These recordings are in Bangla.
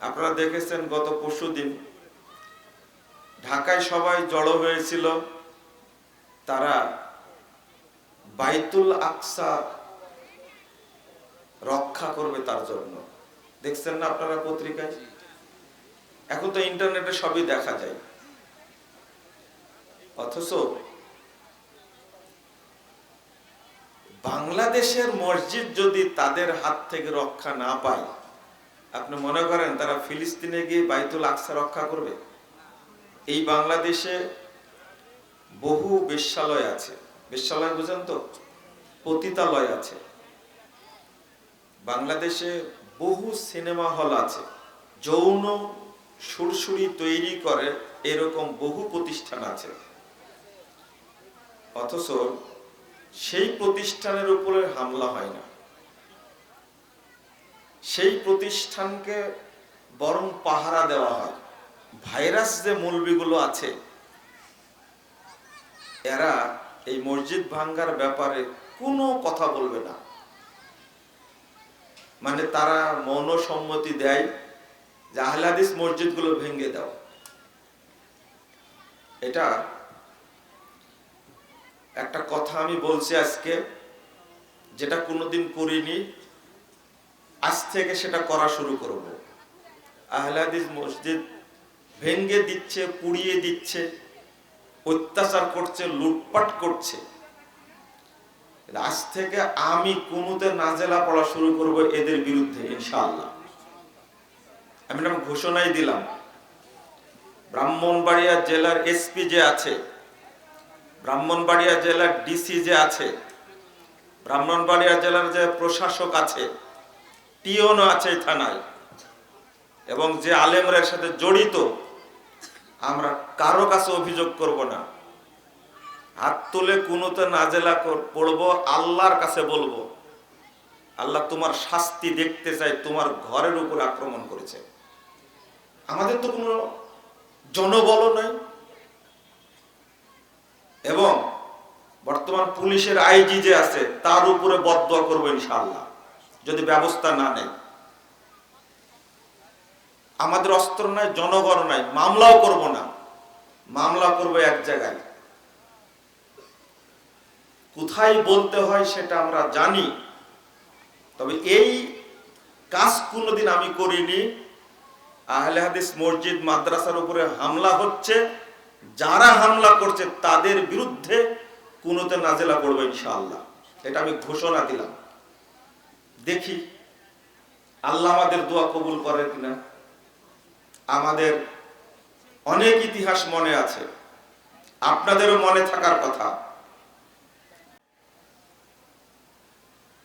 আপনারা দেখেছেন গত পরশু দিন ঢাকায় সবাই জড়ো হয়েছিল তারা বাইতুল আকসা রক্ষা করবে তার জন্য। দেখছেন না আপনারা পত্রিকায়? এখন তো ইন্টারনেটে সবই দেখা যায়। অথচ বাংলাদেশের মসজিদ যদি তাদের হাত থেকে রক্ষা না পায় আপনি মনে করেন তারা ফিলিস্তিনে গিয়ে বাইতুল আকসা রক্ষা করবে? এই বাংলাদেশে বহু বেশ্যালয় আছে। বেশ্যালয় বুঝেন তো? পতিতালয় আছে। বাংলাদেশে বহু সিনেমা হল আছে। যৌন সুরসুরি তৈরি করে এরকম বহু প্রতিষ্ঠান আছে। অথচ সেই প্রতিষ্ঠানের উপরে হামলা হয় না। সেই প্রতিষ্ঠানকে বরং পাহারা দেওয়া হয়। ভাইরাস যে মৌলবিগুলো আছে, এরা এই মসজিদ ভাঙ্গার ব্যাপারে কোনো কথা বলবে না। মানে তারা মনসম্মতি দেয় যে আহলাদিস মসজিদগুলো ভেঙে দাও। এটা একটা কথা আমি বলছি আজকে, যেটা কোনোদিন করিনি। আজ থেকে সেটা করা শুরু করব। আহলাদিস মসজিদ ভেঙ্গে দিচ্ছে, পুড়িয়ে দিচ্ছে, অত্যাচার করছে, লুটপাট করছে। আজ থেকে আমি কুনুতে নাজেলা পড়া শুরু করব এদের বিরুদ্ধে, ইনশাআল্লাহ। আমি না ঘোষণাই দিলাম। ব্রাহ্মণবাড়িয়া জেলার এসপি যে আছে, ব্রাহ্মণবাড়িয়া জেলার ডিসি যে আছে, ব্রাহ্মণবাড়িয়া জেলার যে প্রশাসক আছে টিওনও আছে থানায়। এবং যে আলেমরের সাথে জড়িত, আমরা কারও কাছে অভিযোগ করব না। হাত তুলে কুনোতে নাজেলা পড়ব, আল্লাহর কাছে বলব, আল্লাহ তোমার শাস্তি দেখতে চাই, তোমার ঘরের উপর আক্রমণ করেছে। আমাদের তো কোনো জনবল নাই। এবং বর্তমান পুলিশের আইজি যে আছে, তার উপরে বদয়া করব ইনশাআল্লাহ। যদি ব্যবস্থা না নেয়। আমাদের অস্ত্র নাই, জনগণ নাই, মামলাও করব না। মামলা করব এক জায়গায়। কোথায় বলতে হয় সেটা আমরা জানি। তবে এই কাজ কোনোদিন আমি করিনি। আহলে হাদিস মসজিদ, মাদ্রাসার উপরে হামলা হচ্ছে। যারা হামলা করছে তাদের বিরুদ্ধে কোনোতে নাজেলা করব ইনশাআল্লাহ। এটা আমি ঘোষণা দিলাম। দেখি আল্লাহ আমাদের দোয়া কবুল করে কিনা। আমাদের অনেক ইতিহাস মনে আছে। আপনাদেরও মনে থাকার কথা।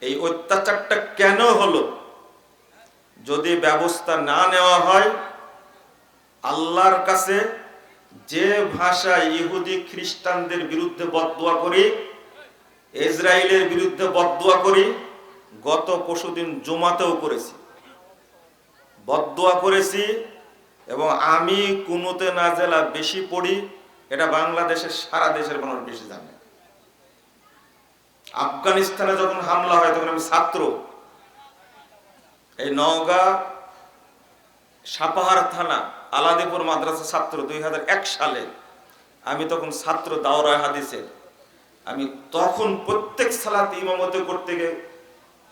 এই অত্যাচারটা কেন হলো? যদি ব্যবস্থা না নেওয়া হয়, আল্লাহর কাছে যে ভাষায় ইহুদি খ্রিস্টানদের বিরুদ্ধে বদুয়া করি ইসরায়েলের বিরুদ্ধে বদুয়া করি গত পরশুদিন জুমাতেও করেছি। বদুয়া করেছি এবং আমি কুনুতে নাজেলা বেশি পড়ি, এটা বাংলাদেশের সারা দেশের মানুষ বেশি জানে। আফগানিস্তানে যখন হামলা হয়, তখন আমি ছাত্র। এই নওগাঁ সাপাহার থানা, আলাদিপুর মাদ্রাসা ছাত্র দুই হাজার এক সালে। আমি তখন ছাত্র দাওরা হাদিসের। আমি তখন প্রত্যেক সালাত ইমামতে করতে গিয়ে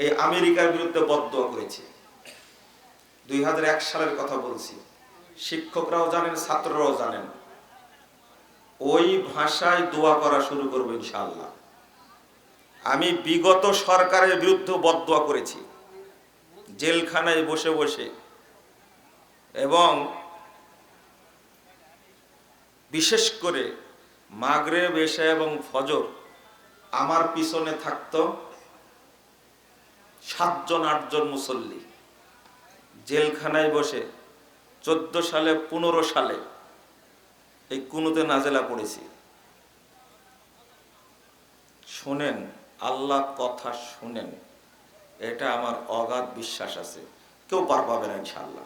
এই আমেরিকার বিরুদ্ধে বদয়া করেছি। দুই সালের কথা বলছি। শিক্ষকরাও জানেন, ছাত্ররাও জানেন। ওই ভাষায় দোয়া করা শুরু করব ইনশাল্লাহ আমি বিগত সরকারের বিরুদ্ধে বদয়া করেছি। জেলখানায় বসে বসে। এবং বিশেষ করে মাগরেব, এশা এবং ফজর আমার পিছনে থাকত। সাতজন, আটজন মুসল্লি। জেলখানায় বসে চোদ্দ সালে, পনেরো সালে এই কুনুতে নাজেলা পড়েছি। শোনেন আল্লাহ কথা শুনেন, এটা আমার অগাধ বিশ্বাস আছে। কেউ পার পাবে না ইনশাল্লাহ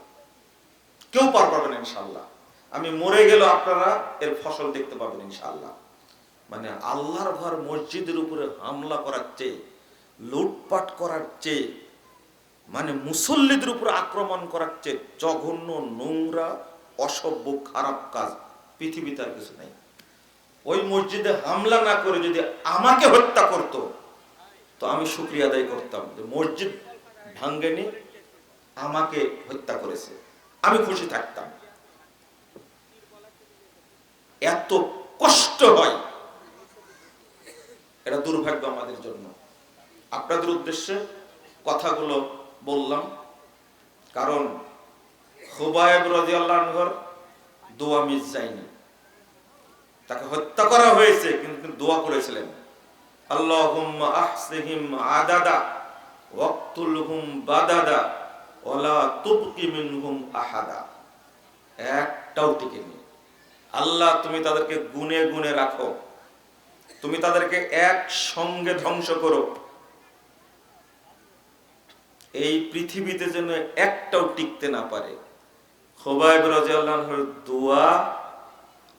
কেউ পার পাবে না ইনশাল্লাহ আমি মরে গেল আপনারা এর ফসল দেখতে পাবেন ইনশাল্লাহ মানে আল্লাহর ঘর মসজিদের উপরে হামলা করার চেয়ে লুটপাট করার চেয়ে মানে মুসল্লিদের উপর আক্রমণ করার চেয়ে জঘন্য, নোংরা, অসভ্য, খারাপ কাজ পৃথিবীতে আর কিছু নাই। ওই মসজিদে হামলা না করে যদি আমাকে হত্যা করত, তো আমি শুক্রিয়া আদায় করতাম যে মসজিদ ভাঙ্গেনি, আমাকে হত্যা করেছে। আমি খুশি থাকতাম। এত কষ্ট হয়। এটা দুর্ভাগ্য আমাদের জন্য। আপনাদের উদ্দেশ্যে কথাগুলো বললাম। কারণ হুবায়ব রাজিয়াল্লাহর দোয়া মিস যায়নি। তাকে হত্যা করা হয়েছে, কিন্তু দোয়া করেছিলেন। আল্লাহুম্মা আহসিহিম আদাদা, ওয়াক্তুলহুম বাদাদা, ওয়ালা তুবকি মিনহুম আহাদা। একটাও টিকে নেই আল্লাহ, তুমি তাদেরকে গুনে গুনে রাখো। তুমি তাদেরকে এক সঙ্গে ধ্বংস করো। এই পৃথিবীতে যেন একটাও টিকতে না পারে। খোবাইব রাজিয়াল্লাহর দোয়া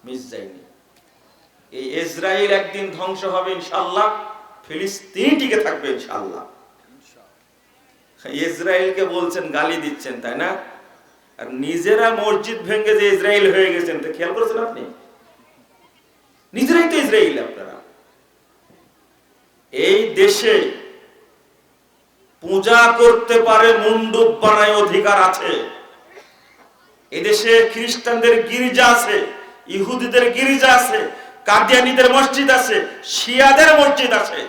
মিস যায়নি। এই ইসরায়েল একদিন ধ্বংস হবে ইনশাআল্লাহ, ফিলিস্তিন টিকে থাকবে ইনশাআল্লাহ। ইসরায়েলকে বলছেন, গালি দিচ্ছেন, তাই না? আর নিজেরা মসজিদ ভেঙে যে ইসরায়েল হয়ে গেছেন, তো খেয়াল করেছেন আপনি? নিজেরাই তো ইসরায়েল আপনারা। এই দেশে পূজা করতে পারে মণ্ডপ বানায় অধিকার আছে। এদেশে খ্রিস্টানদের গির্জা আছে ইহুদিদের গির্জা আছে কাদিয়ানিদের মসজিদ আছে শিয়াদের মসজিদ আছে।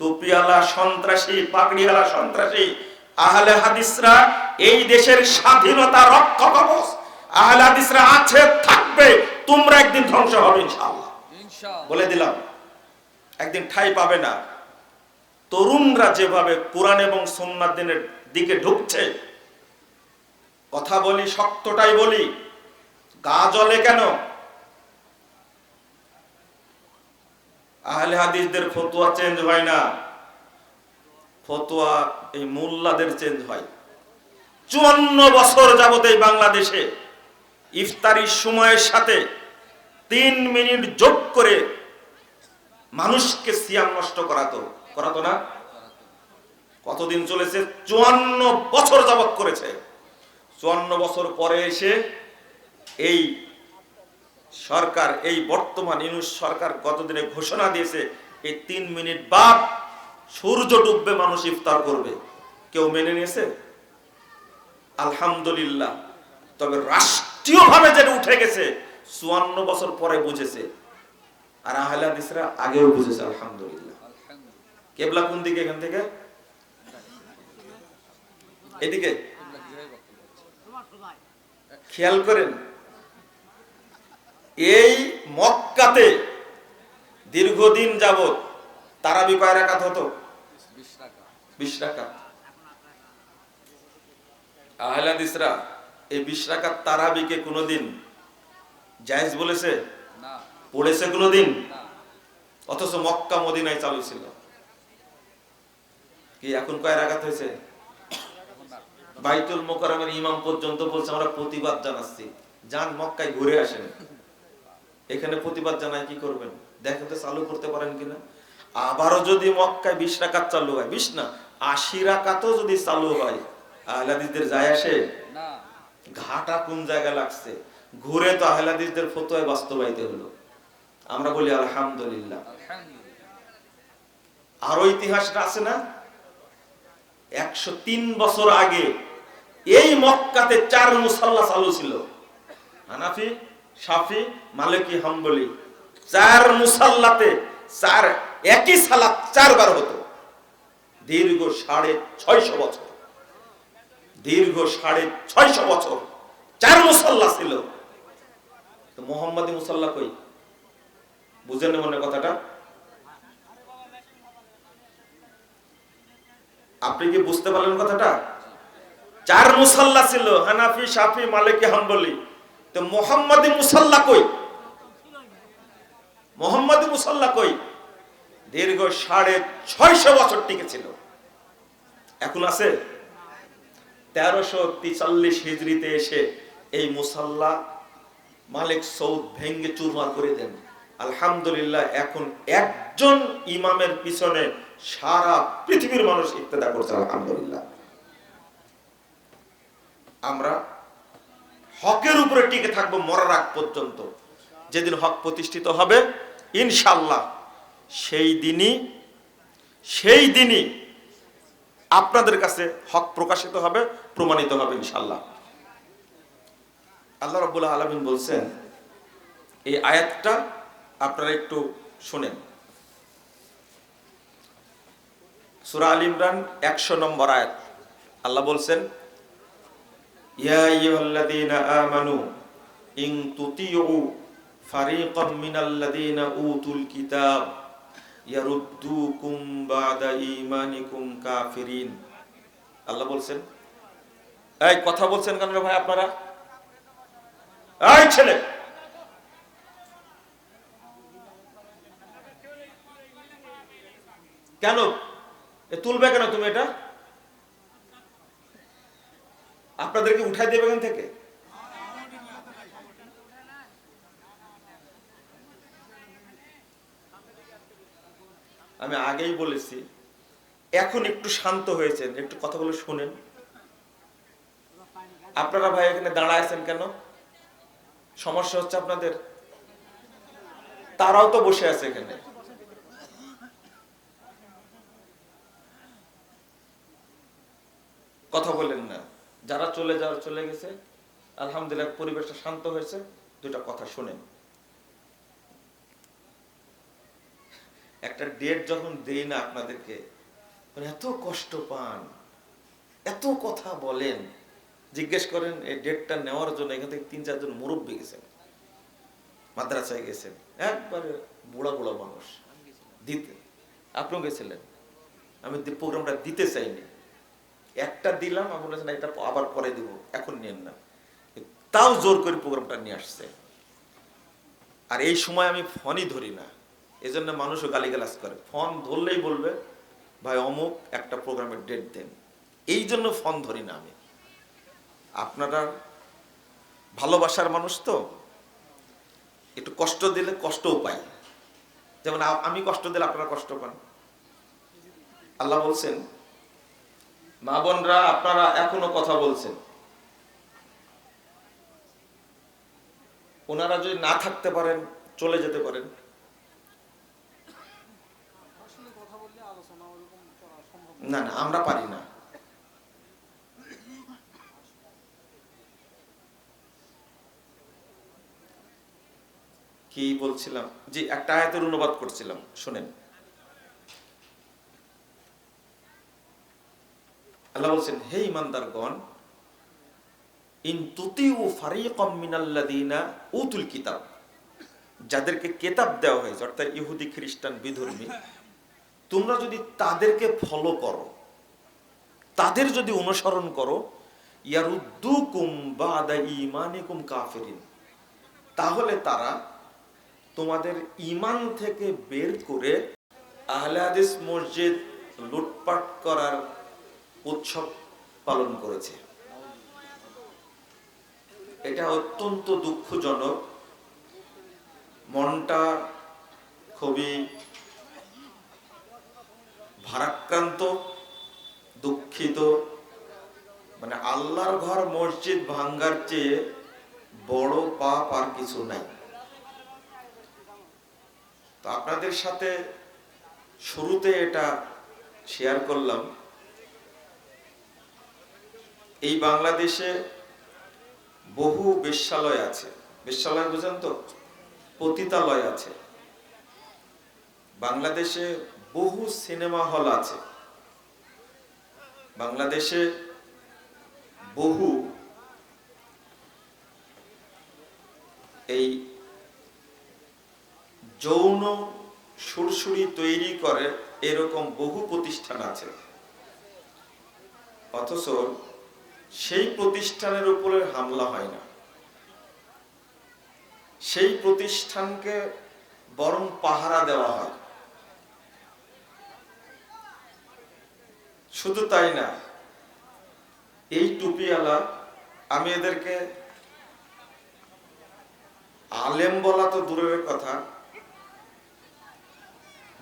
টুপিওয়ালা সন্ত্রাসী পাগড়িওয়ালা সন্ত্রাসী আহলে হাদিসরা এই দেশের স্বাধীনতা রক্ষা কবচ। আহলে হাদিসরা আছে থাকবে তোমরা একদিন ধ্বংস হবে ইনশাআল্লাহ। ইনশাআল্লাহ। বলে দিলাম একদিন ঠাই পাবে না। তরুণরা যেভাবে কোরআন এবং সুন্নাত দিনের দিকে ঢুকছে, কথা বলি, শক্তটাই বলি, গা জলে কেন? আহলে হাদিসদের ফতোয়া চেঞ্জ হয় না। ফতোয়া এই মোল্লাদের চেঞ্জ হয়। চুয়ান্ন বছর যাবত এই বাংলাদেশে ইফতারির সময়ের সাথে তিন মিনিট যোগ করে মানুষকে সিয়াম নষ্ট করাতো। করাতো না? কতদিন চলেছে? চুয়ান্ন বছর যাবত করেছে। চুয়ান্ন বছর পরে এসে এই সরকার, এই বর্তমান ইনুস সরকার গতদিনে ঘোষণা দিয়েছে, এই তিন মিনিট বাদ সূর্য ডুববে, মানুষ ইফতার করবে। কেউ মেনে নিয়েছে? আলহামদুলিল্লাহ। তবে রাষ্ট্রীয়ভাবে যেটা উঠে গেছে, চুয়ান্ন বছর পরে বুঝেছে। আর আহলে হাদিসরা আগেও বুঝেছে, আলহামদুলিল্লাহ। কেবলা কোন দিকে এখান থেকে? এদিকে? খেয়াল করেন এই মক্কাতে দীর্ঘদিন যাবত তারাবি কয় রাকাত হতো? বিশ রাকাত। আহলাদিসরা এই বিশ রাকাত তারাবিকে কোনোদিন জায়েজ বলেছে? পড়েছে কোনোদিন? অথচ মক্কা মদিনায় চালু ছিল। কি এখন কয় রাকাত হয়েছে? বাইতুল মোকারমের ইমাম পর্যন্ত বলছে আমরা প্রতিবাদ জানাচ্ছি। যান মক্কায় ঘুরে আসেন। এখানে প্রতিবাদ জানায় কি করবেন? দেখেন তো চালু করতে পারেন কিনা? আবারও যদি মক্কায় বিশ রাকাত চালু হয় বিশ না আশি রাকাতও যদি চালু হয় আহলাদিসদের যায় আসে? ঘাটা কোন জায়গায় লাগছে? ঘুরে তো আহলাদিসদের ফতোয় বাস্তবায়িত হলো। আমরা বলি আলহামদুলিল্লাহ। আরও ইতিহাসটা আছে না? একশো তিন বছর আগে এই মক্কাতে চার মুসাল্লা চালু ছিল। হানাফি সাফি মালিকি, হাম্বলি। চার মুসাল্লাতে চার একই সালাত চারবার হতো। দীর্ঘ সাড়ে ছয়শো বছর। দীর্ঘ সাড়ে ছয়শো বছর চার মুসাল্লা ছিল। মোহাম্মদী মুসাল্লা কই? বুঝেন মনে কথাটা? আপনি কি বুঝতে পারলেন কথাটা? চার মুসাল্লা ছিল, হানাফি সাফি মালিকি, হাম্বলি, তো মোহাম্মদী মুসাল্লা কই? মোহাম্মদী মুসাল্লা কই? দীর্ঘ সাড়ে ছয়শো বছর টিকেছিল এখন আছে? তেরোশো তিচাল্লিশ হিজড়িতে এসে এই মুসাল্লা মালিক সৌদ ভেঙ্গে চুরমার করে দেন। আলহামদুলিল্লাহ, এখন একজন ইমামের পিছনে সারা পৃথিবীর মানুষ ইত্তেদা করছে, আলহামদুলিল্লাহ। আমরা হকের উপরে টিকে থাকব মরার আগ পর্যন্ত। যেদিন হক প্রতিষ্ঠিত হবে ইনশাল্লাহ সেই দিনই সেই দিনই আপনাদের কাছে হক প্রকাশিত হবে, প্রমাণিত হবে ইনশাল্লাহ আল্লাহ রব্বুল্লাহ আলমিন বলছেন, এই আয়াতটা আপনারা একটু শুনেন। সুরা আল ইমরান একশো নম্বর আয়াত। আল্লাহ বলছেন, ইয়া আইয়ুহাল্লাযীনা আমানু, ইন তুতিউ ফারীকাম মিনাল্লাযীনা উতুল কিতাব, ইয়ারুদ্দুকুম বাদা ঈমানিকুম কাফিরিন। আল্লাহ বলছেন, এই, কথা বলছেন কেন রে ভাই আপনারা? এই ছেলে, কেন তুলবে কেন তুমি এটা? আপনাদেরকে উঠাই দেবে এখান থেকে? আমি আগেই বলেছি, এখন একটু শান্ত হয়েছেন, একটু কথাগুলো শুনেন। আপনারা ভাই এখানে দাঁড়ায় আছেন কেন? সমস্যা হচ্ছে আপনাদের? তারাও তো বসে আছে এখানে। কথা বলেন না। যারা চলে যাওয়ার চলে গেছে, আলহামদুলিল্লাহ পরিবেশটা শান্ত হয়েছে দুটা কথা শুনেন। একটা ডেট যখন দেই না আপনাদেরকে মানে এত কষ্ট পান, এত কথা বলেন, জিজ্ঞেস করেন এই ডেটটা নেওয়ার জন্য এখান থেকে তিন চারজন মুরব্বী গেছেন, মাদ্রাসায় গেছেন, একবারে বুড়া বুড়া মানুষ, দিতে। আপনিও গেছিলেন। আমি প্রোগ্রামটা দিতে চাইনি। একটা দিলাম আমি বলেছেন এটা আবার পরে দিব। এখন নেন না। তাও জোর করে প্রোগ্রামটা নিয়ে আসছে। আর এই সময় আমি ফোনই ধরি না। এই জন্য মানুষও গালিগালাজ করে। ফোন ধরলেই বলবে, ভাই অমুক, একটা প্রোগ্রামের ডেট দেন। এই জন্য ফোন ধরি না আমি। আপনারা ভালোবাসার মানুষ তো। একটু কষ্ট দিলে কষ্টও পাই। যেমন আমি কষ্ট দিলে আপনারা কষ্ট পান। আল্লাহ বলছেন মা বোনরা, আপনারা এখনও কথা বলছেন। ওনারা যদি না থাকতে পারেন, চলে যেতে পারেন। না না, আমরা পারি না। কি বলছিলাম? জি, একটা আয়াতের অনুবাদ করছিলাম, শুনেন। আল্লাহ বলছেন, হে উতুল কিতাব। যাদেরকে কেতাব দেওয়া হয়েছে, অর্থাৎ ইহুদি, খ্রিস্টান, বিধর্মী, তোমরা যদি তাদেরকে ফলো করো, তাদের যদি অনুসরণ করো, ইয়ারুদ্দুকুম বাদা ঈমানিকুম কাফিরিন। তাহলে তারা তোমাদের ইমান থেকে বের করে আহলে হাদিস মসজিদ লুটপাট করার উৎসব পালন করেছে। এটা অত্যন্ত দুঃখজনক। মনটা খুবই ভারাক্রান্ত, দুঃখিত। মানে আল্লাহর ঘর মসজিদ ভাঙ্গার চেয়ে বড় পাপ আর কিছু নাই। তো আপনাদের সাথে শুরুতে এটা শেয়ার করলাম। এই বাংলাদেশে বহু বেশ্যালয় আছে। বেশ্যালয় বুঝেন তো? পতিতালয় আছে। বাংলাদেশে বহু সিনেমা হল আছে। বাংলাদেশে বহু এই যৌন সুরসুরি তৈরি করে, এরকম বহু প্রতিষ্ঠান আছে। অথচ সেই প্রতিষ্ঠানের উপরে হামলা হয় না। সেই প্রতিষ্ঠানকে বরং পাহারা দেওয়া হয়। শুধু তাই না, এই টুপিওয়ালা, আমি এদেরকে আলেম বলা তো দূরের কথা,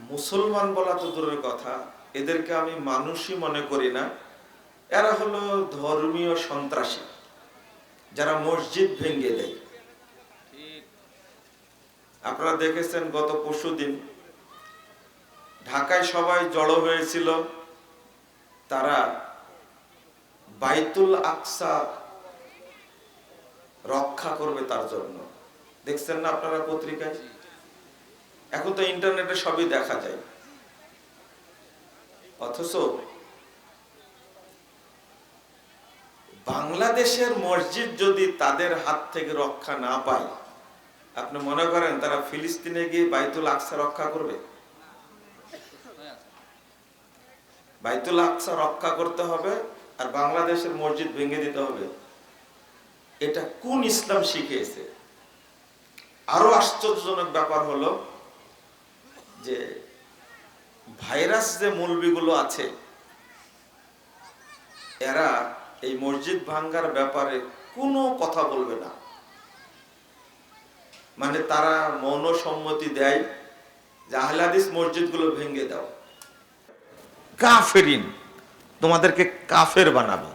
মুসলমান বলা তো দূরের কথা, এদেরকে আমি মানুষই মনে করি না। এরা হলো ধর্মীয় সন্ত্রাসী, যারা মসজিদ ভেঙে দেয়। আপনারা দেখেছেন গত পরশুদিন ঢাকায় সবাই জড়ো হয়েছিল, তারা বাইতুল আকসা রক্ষা করবে তার জন্য। দেখছেন না আপনারা পত্রিকায়? এখন তো ইন্টারনেটে সবই দেখা যায়। অথচ বাংলাদেশের মসজিদ যদি তাদের হাত থেকে রক্ষা না পায়, আপনি মনে করেন তারা ফিলিস্তিনে গিয়ে বাইতুল আকসা রক্ষা করবে? বাইতুল আকসা রক্ষা করতে হবে আর বাংলাদেশের মসজিদ ভেঙে দিতে হবে। এটা কোন ইসলাম শিখিয়েছে? আরও আশ্চর্যজনক ব্যাপার হলো যে ভাইরাস যে মৌলবিগুলো আছে, এরা এই মসজিদ ভাঙ্গার ব্যাপারে কোনো কথা বলবে না। মানে তারা মৌন সম্মতি দেয় যে আহলাদিস মসজিদগুলো ভেঙে দাও। কাফেরিন, তোমাদেরকে কাফের বানাবে।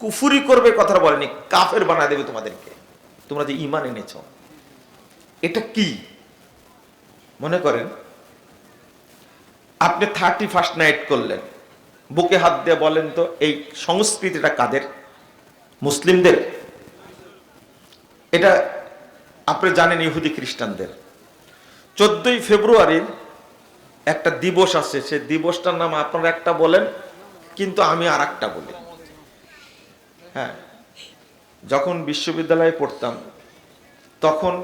কুফুরি করবে কথা বলেনি, কাফের বানা দেবে তোমাদেরকে। তোমরা যে ইমান এনেছ। এটা কি? মনে করেন, আপনি থার্টি ফার্স্ট নাইট করলেন। বুকে হাত দিয়ে বলেন তো, এই সংস্কৃতিটা কাদের? মুসলিমদের? এটা আপনি জানেন ইহুদি খ্রিস্টানদের। চোদ্দই ফেব্রুয়ারির একটা দিবস আছে, সে দিবসটার নাম আপনারা একটা বলেন, কিন্তু আমি আর একটা বলি। হ্যাঁ যখন বিশ্ববিদ্যালয়ে পড়তাম, তখন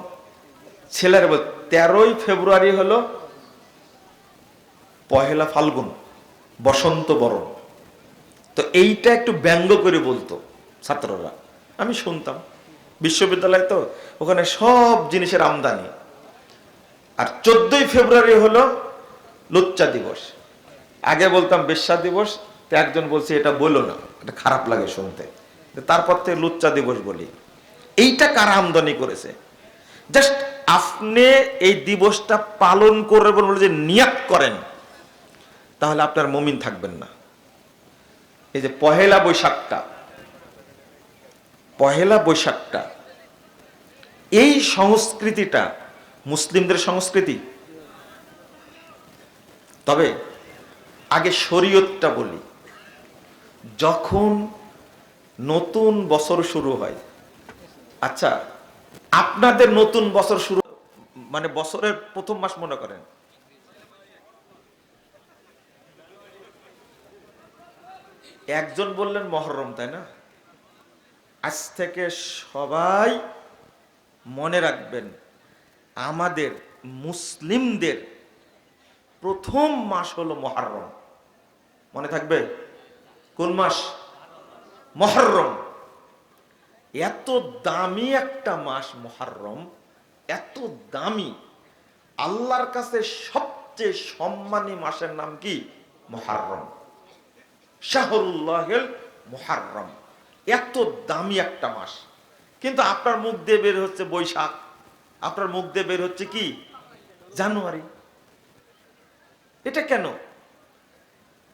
ছেলের তেরোই ফেব্রুয়ারি হলো পহেলা ফাল্গুন। বসন্ত বরণ। তো এইটা একটু ব্যঙ্গ করে বলতো ছাত্ররা। আমি শুনতাম। বিশ্ববিদ্যালয় তো, ওখানে সব জিনিসের আমদানি। আর চোদ্দই ফেব্রুয়ারি হলো লুচ্চা দিবস। আগে বলতাম বেশ্যা দিবস, তো একজন বলছে, এটা বলো না, এটা খারাপ লাগে শুনতে। তারপর থেকে লুচ্চা দিবস বলি। এইটা কারা আমদানি করেছে? জাস্ট আপনি এই দিবসটা পালন করে বলে যে নিয়াত করেন। তাহলে আপনার মমিন থাকবেন না। এই যে পহেলা বৈশাখটা পহেলা বৈশাখটা, এই সংস্কৃতিটা মুসলিমদের সংস্কৃতি? তবে আগে শরীয়তটা বলি। যখন নতুন বছর শুরু হয় আচ্ছা আপনাদের নতুন বছর শুরু মানে বছরের প্রথম মাস মনে করেন একজন বললেন মহরম, তাই না? আজ থেকে সবাই মনে রাখবেন, আমাদের মুসলিমদের প্রথম মাস হলো মহারম। মনে থাকবে? কোন মাস? মহরম। এত দামি একটা মাস মহারম, এত দামি। আল্লাহর কাছে সবচেয়ে সম্মানী মাসের নাম কি? মহারম। শাহরুল্লাহেল মহারম এত দামি একটা মাস। কিন্তু আপনার মুখ দিয়ে বের হচ্ছে বৈশাখ। আপনার মুখ দিয়ে বের হচ্ছে কি? জানুয়ারি। এটা কেন?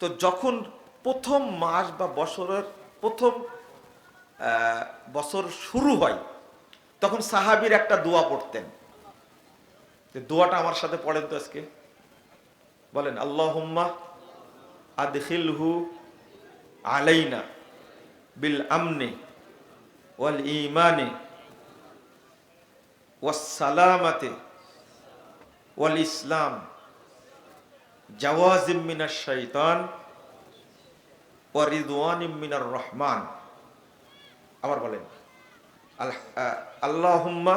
তো যখন প্রথম মাস বা বছরের প্রথম বছর শুরু হয়, তখন সাহাবির একটা দোয়া পড়তেন। দোয়াটা আমার সাথে পড়েন তো আজকে। বলেন আল্লাহ আদখিলহু আলাইনা বিল আমনে ওয়াল ইমানে ওয়াসসালামাতে ওয়াল ইসলাম জাওয়াজিম মিনাশ শাইতান ওয়া রিদওয়ানিম মিনার রহমান। আবার বলেন আল্লাহুম্মা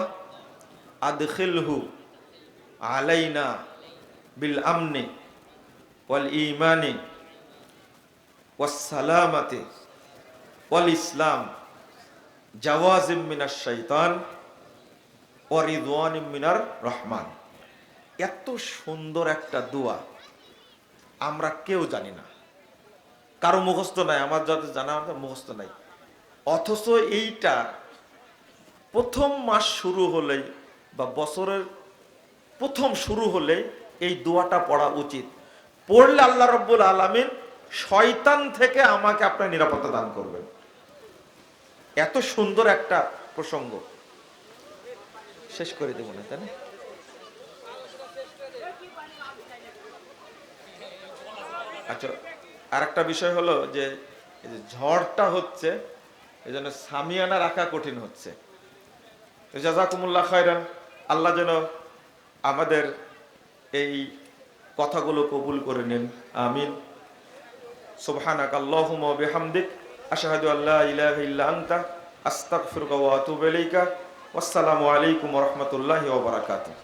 আদখিলহু আলাইনা বিল আমনে ওয়াল ইমানে ওয়াসসালামাতে ওয়াল ইসলাম জাওয়াজিম মিনাশ শাইতান ওয়া রিদওয়ানিম মিনার রহমান এত সুন্দর একটা দোয়া আমরা কেউ জানি না। কারও মুখস্থ নাই, আমার যাদের জানা আছে মুখস্থ নাই। অথচ এইটা প্রথম মাস শুরু হলেই বা বছরের প্রথম শুরু হলে এই দোয়াটা পড়া উচিত। পড়লে আল্লাহ রব্বুল আলমিন শয়তান থেকে আমাকে আপনার নিরাপত্তা দান করবেন। এত সুন্দর একটা প্রসঙ্গ। শেষ করে দেবো না, তাই আচ্ছা আর একটা বিষয় হলো যে ঝড়টা হচ্ছে এই জন্য সামিয়ানা রাখা কঠিন হচ্ছে। জাজাকুমুল্লাহ খায়রান, আল্লাহ যেন আমাদের এই কথাগুলো কবুল করে নিন। আমিন। সুবহানাক আল্লাহুম্মা ওয়া বিহামদিক, আশহাদু আল্লা ইলাহা ইল্লা আনতা, আস্তাগফিরুকা ওয়া আতুবু ইলাইকা। ওয়াসসালামু আলাইকুম ওয়া রাহমাতুল্লাহি ওয়া বারাকাতুহু।